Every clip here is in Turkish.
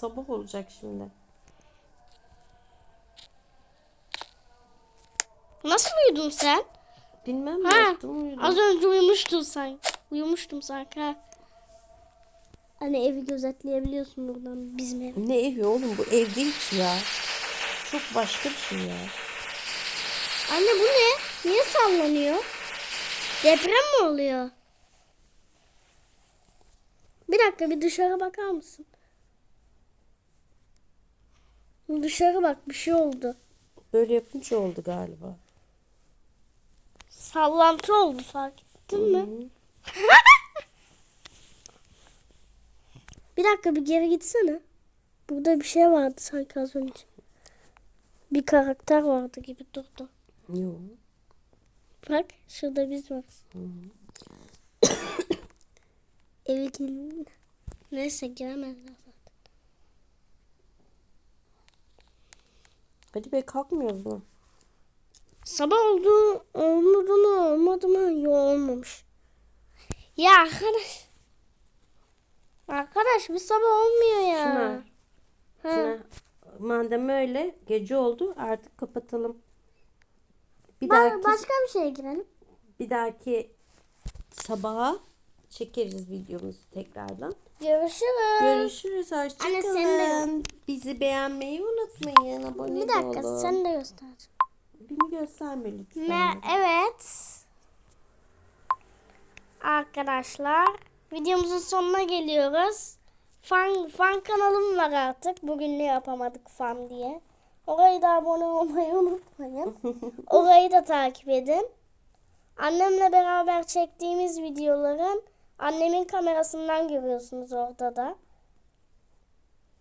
Sabah olacak şimdi. Nasıl uyudun sen? Bilmem Ha, yattım uyudum. Az önce uyumuştun sen. Uyumuştum sanki ha. Hani evi gözetleyebiliyorsun buradan bizim ev. Ne evi oğlum bu ev değil ki ya. Çok başka bir şey ya. Anne bu ne? Niye sallanıyor? Deprem mi oluyor? Bir dakika bir dışarı bakar mısın? Dışarı bak bir şey oldu. Böyle yapınca oldu galiba. Sallantı oldu fark ettin mi? bir dakika bir geri gitsene. Burada bir şey vardı sanki az önce. Bir karakter vardı gibi durdu. Yok. Bak şurada biz varız. Evi girin. Neyse giremezler Hadi be kalkmıyoruz mu? Sabah oldu, olmadı mı, olmadı mı? Yok olmamış. Ya arkadaş. Arkadaş bir sabah olmuyor ya. Ha. Çınar. Madem öyle gece oldu artık kapatalım. Bir Ba- dahaki, başka bir şeye girelim. bir dahaki sabaha çekeriz videomuzu tekrardan. Görüşürüz. Görüşürüz. Hoşçakalın. Anne, sen Bizi beğenmeyi unutmayın. Bir dakika olun. sen de göster. Beni gösterme lütfen. Me- evet. Arkadaşlar videomuzun sonuna geliyoruz. Fan, fan kanalım var artık. Bugün ne yapamadık fan diye. Orayı da abone olmayı unutmayın. Orayı da takip edin. Annemle beraber çektiğimiz videoların annemin kamerasından görüyorsunuz orada da.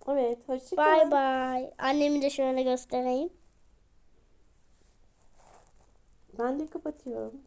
Evet. Hoşçakalın. Bay bay. Annemi de şöyle göstereyim. Ben de kapatıyorum.